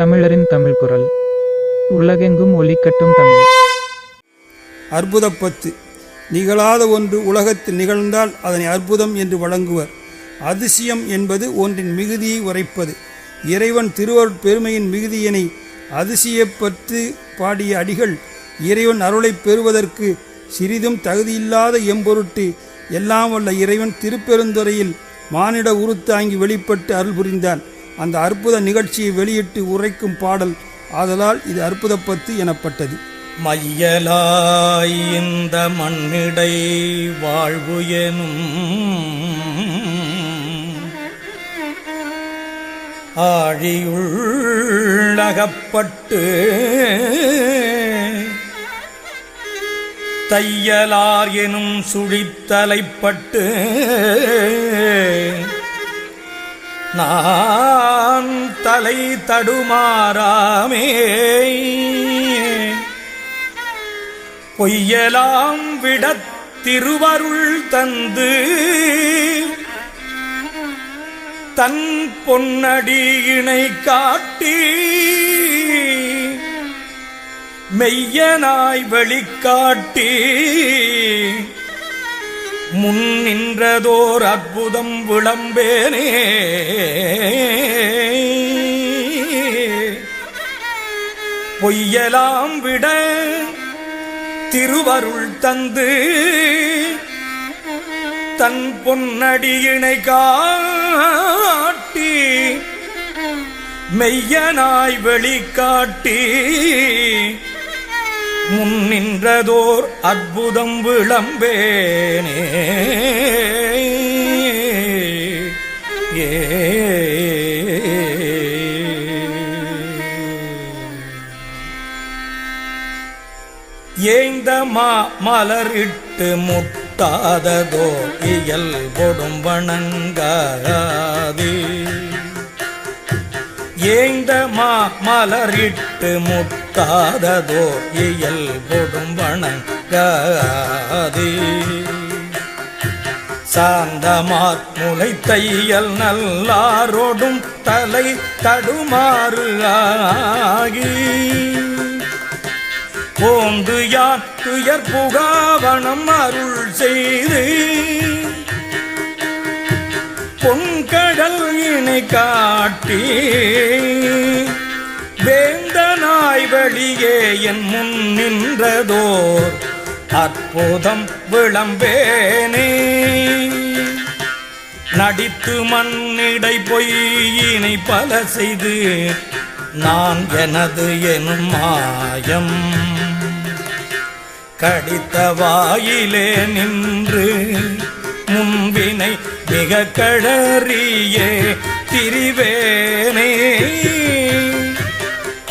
தமிழரின் தமிழ் குரல். உலகெங்கும் ஒலிக்கட்டும் தமிழ். அற்புதப்பத்து நிகழாத ஒன்று உலகத்தில் நிகழ்ந்தால் அதனை அற்புதம் என்று வழங்குவர். அதிசயம் என்பது ஒன்றின் மிகுதியை உரைப்பது. இறைவன் திருவருட் பெருமையின் மிகுதியினை அதிசயப்பட்டு பாடிய அடிகள் இறைவன் அருளைப் பெறுவதற்கு சிறிதும் தகுதியில்லாத எம்பொருட்டு எல்லாம் வல்ல இறைவன் திருப்பெருந்துறையில் மானிட உருத்தாங்கி வெளிப்பட்டு அருள் புரிந்தான். அந்த அற்புத நிகழ்ச்சியை வெளியிட்டு உரைக்கும் பாடல் ஆதலால் இது அற்புதப்பத்து எனப்பட்டது. மையலாய் இந்த மண்ணிடை வாழ்வு எனும் ஆழியுள்ளகப்பட்டு தையலார் எனும் சுழித்தலைப்பட்டு நான் தலை தடுமாறாமே. பொய்யலாம் விடத் திருவருள் தந்து தன் பொன்னடியினை காட்டி மெய்யனாய் வெளிக்காட்டி முன் நின்றதோர் அற்புதம் விளம்பேனே. பொய்யலாம் விட திருவருள் தந்து தன் பொன்னடியினை காட்டி மெய்யனாய் வெளிக்காட்டி முன்னின்றதோர் அற்புதம் விளம்பேனே. ஏ. ஏந்த மா மலரிட்டு முட்டாததோ இயல் கொடும் வணங்காது. ஏந்த மா மலரிட்டு முட்ட முட்டாததோ இயல் கொடும் வணங்காது. சாந்தமாத் முளை தையல் நல்லாரோடும் தலை தடுமாறு ஆகி. போந்து யாத்துயர் புகாவனம் அருள் செய்து. பொங்கடல் இணை காட்டி வேந்தனா வேந்தனாய் வழியே என் முன் நின்றதோர் அற்புதம் விளம்பேனே. நடித்து மண்ணிடை பொய்யினை பல செய்து நான் எனது எனும் மாயம். கடித்த வாயிலே நின்று முன்பினை மிக கழறியே திரிவேனே.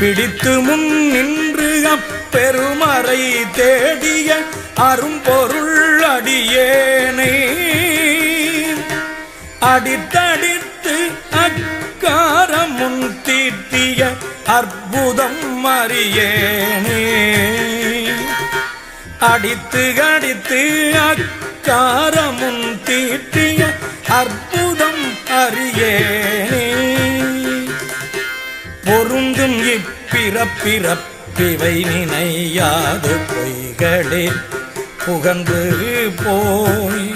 பிடித்து முன் நின்று அப்பெருமறை தேடிய அரும்பொருள் அடியேனே. அடித்தடித்து அக்காரம் முன் தீட்டிய அற்புதம் அறியேனே. அடித்து அடித்து அக்காரமுன் தீட்டிய அற்புதம் அறியேன். பொருந்தும் இப்பிறப்பிறப்பிவை நினையாது பொய்களே. புகந்து போய்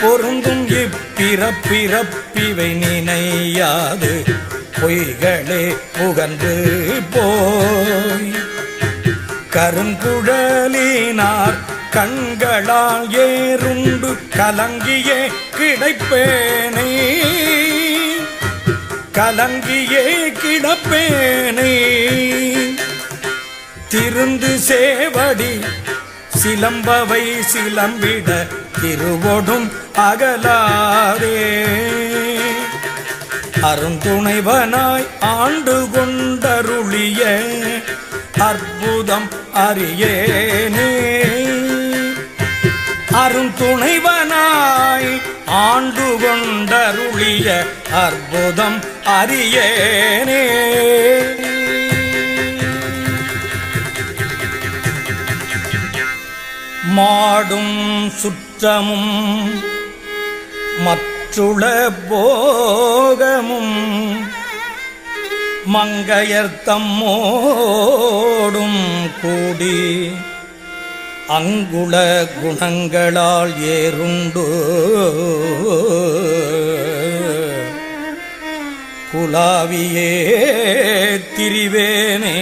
பொருந்தும் இப்பிறப்பிறப்பிவை நினையாது பொய்களே. புகந்து போய் கருங்குழலினார் கண்களால் ஏறுண்டு கலங்கியே. கிடைப்பேனே. கலங்கியே கிடப்பேனே திருந்து சேவடி சிலம்பவை சிலம்பிட திருவோடும் அகலாதே. அருந்துணைவனாய் ஆண்டு கொண்டருளிய அற்புதம் அறியேனே. அருந்துணைவனாய் ஆண்டு கொண்டருளிய அற்புதம் அறியேனே. மாடும் சுற்றமும் மற்றுள போகமும் மங்கையர் தம்மோடும் கூடி அங்குள குணங்களால் ஏறுண்டு. குலாவியே திரிவேனே.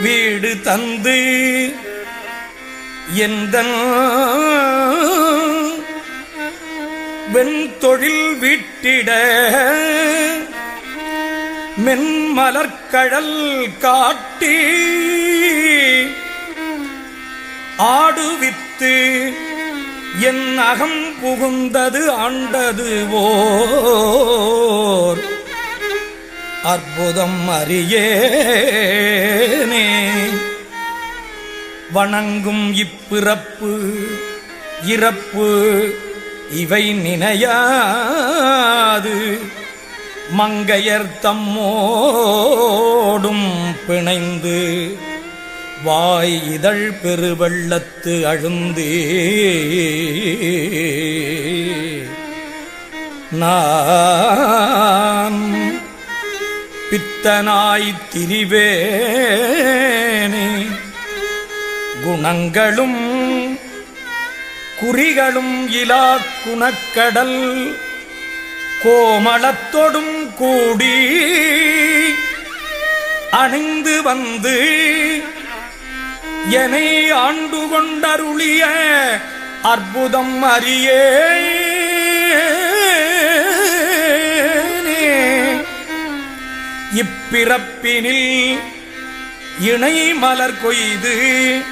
வீடு தந்து எந்த வெண்தொழில் விட்டிட. மென்மலர்கழல் காட்டி ஆடுவித்து என் அகம் புகுந்தது ஆண்டது ஓர் அற்புதம் அறியேனே. வணங்கும் இப்பிறப்பு இறப்பு இவை நினையாது. மங்கையர் தம்மோடும் பிணைந்து வாய் இதழ் பெருவள்ளத்து அழுந்தே. நான் பித்தனாய் திரிவேனே. குணங்களும் குறிகளும் இலா குணக்கடல் கோமளத்தொடும் கூடி அணிந்து வந்து என்னை ஆண்டு கொண்டருளிய அற்புதம் அறியே இப்பிறப்பினில் இணை மலர் கொய்து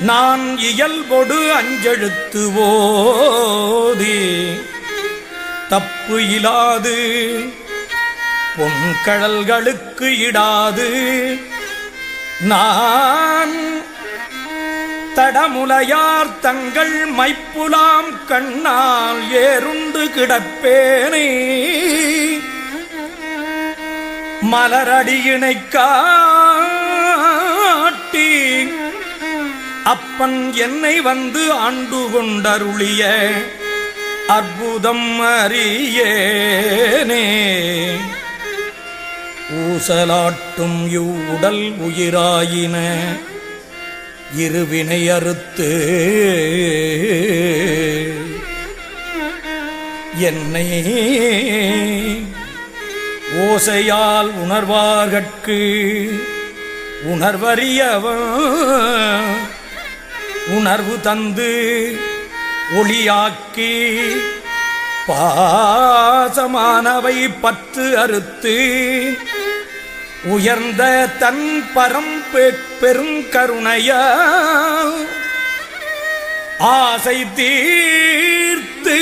நான் இயல்பொடு அஞ்செழுத்து ஓதி. தப்பு இலாது பொன்கழல்களுக்கு இடாது. நான் தடமுலையார் தங்கள் மைப்புலாம் கண்ணால் ஏறுண்டு கிடப்பேனே. மலரடியினை காட்டி அப்பன் என்னை வந்து ஆண்டு கொண்டருளிய அற்புதம் அறியேனே. ஊசலாட்டும் இவ்வுடல் உயிராயின இருவினை அறுத்து என்னை ஓசையால் உணர்வார்கட்கு உணர்வறியவன். உணர்வு தந்து ஒளியாக்கி பாசமானவை பற்று அறுத்து உயர்ந்த தன் பரம் பெருங்கருணைய ஆசை தீர்த்து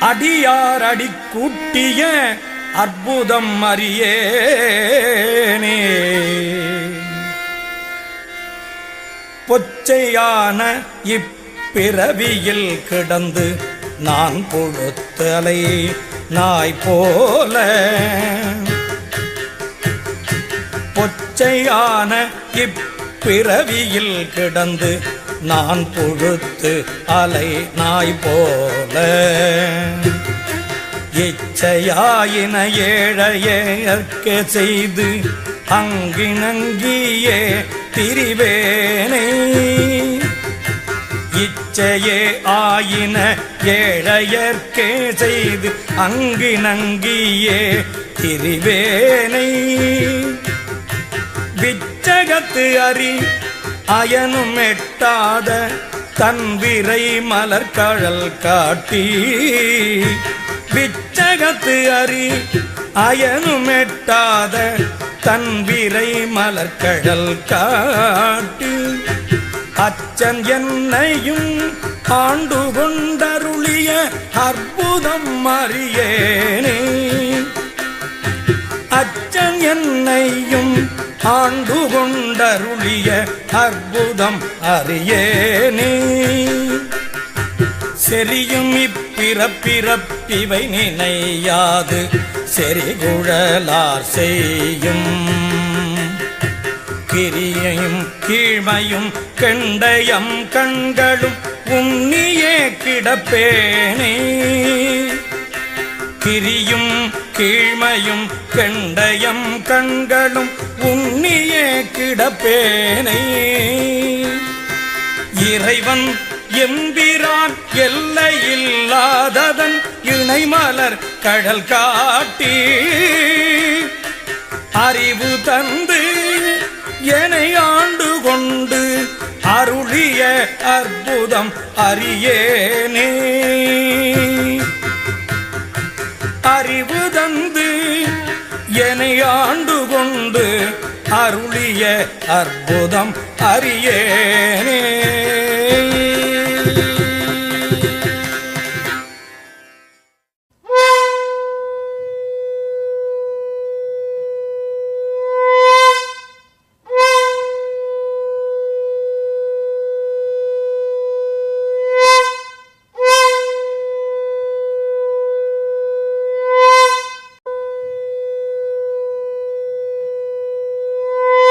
அடியார் அடி கூட்டிய அற்புதம் அறியேனே. பொச்சையான இப்பிறவியில் கிடந்து நான் பொழுத்தலை நாய் போல. பொச்சையான இப்பிறவியில் கிடந்து நான் பொழுத்து அலை நாய் போல. இச்சையாயின ஏழையற்க செய்து அங்கிணங்கியே திரிவேனே. இச்சையே ஆயின ஏழையர்க்கே செய்து அங்கு நங்கியே திரிவேனை. விச்சகத்து அறி அயனும் எட்டாத தன் விரை மலர்கழல் காட்டி. விச்சகத்து அறி அயனும் எட்டாத தன் விரை மலர்கழல் காட்டி. அச்சன் என்னையும் ஆண்டு கொண்டருளிய அற்புதம் அறியேனே. அச்சன் என்னையும் ஆண்டு கொண்டருளிய அற்புதம் அறியேனே. செரியும் இப்பிறப்பிறப்பிவை நினையாது செறிகுழலார் செய்யும். கிரியையும் கீழ்மையும் கெண்டயம் கண்களும் உன்னியே கிடப்பேனே. கிரியும் கீழ்மையும் கெண்டயம் கண்களும் உன்னியே கிடப்பேனை. இறைவன் எம்பிரான் எல்லையில்லாததன் இணைமலர் கடல் காட்டி அறிவு தந்து என்னை ஆண்டு கொண்டு அருளிய அற்புதம் அறியேனே. அறிவு தந்து என்னை ஆண்டு கொண்டு அருளிய அற்புதம் அறியேனே.